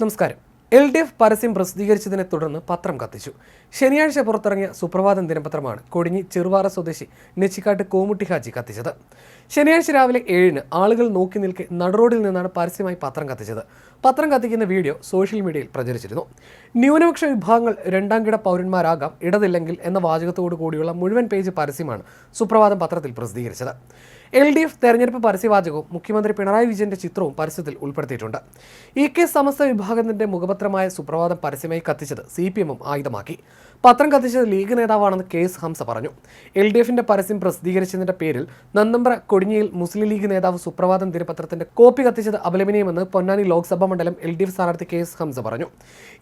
നമസ്കാരം. L D F പരസ്യം പ്രസിദ്ധീകരിച്ചതിനെ തുടർന്ന് പത്രം കത്തിച്ചു. ശനിയാഴ്ച പുറത്തിറങ്ങിയ സുപ്രഭാതം ദിനപത്രമാണ് കൊടിഞ്ഞി ചെറുവാറ സ്വദേശി നെച്ചിക്കാട്ട് കോമുട്ടി ഹാജി കത്തിച്ചത്. ശനിയാഴ്ച രാവിലെ ഏഴിന് ആളുകൾ നോക്കി നിൽക്കെ നടുറോഡിൽ നിന്നാണ് പരസ്യമായി പത്രം കത്തിച്ചത്. പത്രം കത്തിക്കുന്ന വീഡിയോ സോഷ്യൽ മീഡിയയിൽ പ്രചരിച്ചിരുന്നു. ന്യൂനപക്ഷ വിഭാഗങ്ങൾ രണ്ടാം കിട പൗരന്മാരാകാം ഇടതില്ലെങ്കിൽ എന്ന വാചകത്തോടു കൂടിയുള്ള മുഴുവൻ പേജ് പരസ്യമാണ് സുപ്രഭാതം പത്രത്തിൽ പ്രസിദ്ധീകരിച്ചത്. എൽ ഡി എഫ് തെരഞ്ഞെടുപ്പ് പരസ്യവാചകവും മുഖ്യമന്ത്രി പിണറായി വിജയന്റെ ചിത്രവും പരസ്യത്തിൽ ഉൾപ്പെടുത്തിയിട്ടുണ്ട്. ഇ കെ സമസ്ത വിഭാഗത്തിന്റെ മുഖപത്രമായ സുപ്രഭാതം പരസ്യമായി കത്തിച്ചത് സി പി എമ്മും ആയുധമാക്കി. പത്രം കത്തിച്ചത് ലീഗ് നേതാവാണെന്ന് കെ എസ് ഹംസ പറഞ്ഞു. എൽ ഡി എഫിന്റെ പരസ്യം പ്രസിദ്ധീകരിച്ചതിന്റെ പേരിൽ നന്നമ്പ്ര കൊടിഞ്ഞിയിൽ മുസ്ലിം ലീഗ് നേതാവ് സുപ്രഭാതം ദിനപത്രത്തിന്റെ കോപ്പി കത്തിച്ചത് അപലപനീയമെന്ന് പൊന്നാനി ലോക്സഭാ മണ്ഡലം എൽ ഡി എഫ് സ്ഥാനാർത്ഥി കെ എസ് ഹംസ പറഞ്ഞു.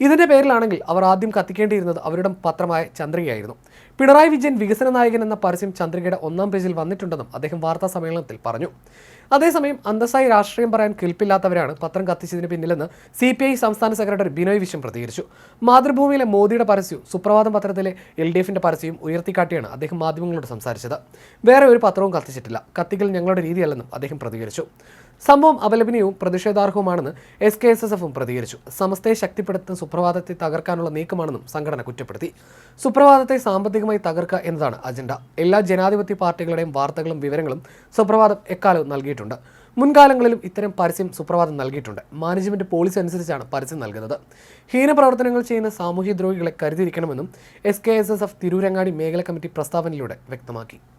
ഇതിന്റെ പേരിലാണെങ്കിൽ അവർ ആദ്യം കത്തിക്കേണ്ടിയിരുന്നത് അവരുടെ പത്രമായ ചന്ദ്രികയായിരുന്നു. പിണറായി വിജയൻ വികസന നായകൻ എന്ന പരസ്യം ചന്ദ്രികയുടെ ഒന്നാം പേജിൽ വന്നിട്ടുണ്ടെന്നും അദ്ദേഹം വാർത്താ സമ്മേളനത്തിൽ പറഞ്ഞു. അതേസമയം അന്തസ്സായി രാഷ്ട്രീയം പറയാൻ കെൽപ്പില്ലാത്തവരാണ് പത്രം കത്തിച്ചതിന് പിന്നിലെന്ന് സി പി ഐ സംസ്ഥാന സെക്രട്ടറി ബിനോയ് വിശ്വം പ്രതികരിച്ചു. മാതൃഭൂമിയിലെ മോദിയുടെ പരസ്യവും സുപ്രഭാതം പത്രത്തിലെ എൽ ഡി എഫിന്റെ പരസ്യവും ഉയർത്തിക്കാട്ടിയാണ് അദ്ദേഹം മാധ്യമങ്ങളോട് സംസാരിച്ചത്. വേറെ ഒരു പത്രവും കത്തിച്ചിട്ടില്ല. കത്തിക്കൽ ഞങ്ങളുടെ രീതിയല്ലെന്നും അദ്ദേഹം പ്രതികരിച്ചു. സംഭവം അപലപനീയവും പ്രതിഷേധാർഹവുമാണെന്ന് എസ് കെ എസ് എസ് എഫും പ്രതികരിച്ചു. സമസ്തയെ ശക്തിപ്പെടുത്തുന്ന സുപ്രഭാതത്തെ തകർക്കാനുള്ള നീക്കമാണെന്നും സംഘടന കുറ്റപ്പെടുത്തി. സുപ്രഭാതത്തെ സാമ്പത്തികമായി തകർക്കുക എന്നതാണ് അജണ്ട. എല്ലാ ജനാധിപത്യ പാർട്ടികളുടെയും വാർത്തകളും വിവരങ്ങളും സുപ്രഭാതം എക്കാലവും നൽകിയിട്ടുണ്ട്. മുൻകാലങ്ങളിലും ഇത്തരം പരസ്യം സുപ്രഭാതം നൽകിയിട്ടുണ്ട്. മാനേജ്മെന്റ് പോളിസി അനുസരിച്ചാണ് പരസ്യം നൽകുന്നത്. ഹീനപ്രവർത്തനങ്ങൾ ചെയ്യുന്ന സാമൂഹ്യദ്രോഹികളെ കരുതിയിരിക്കണമെന്നും S K S S F Tirurangadi മേഖല കമ്മിറ്റി പ്രസ്താവനയിലൂടെ വ്യക്തമാക്കി.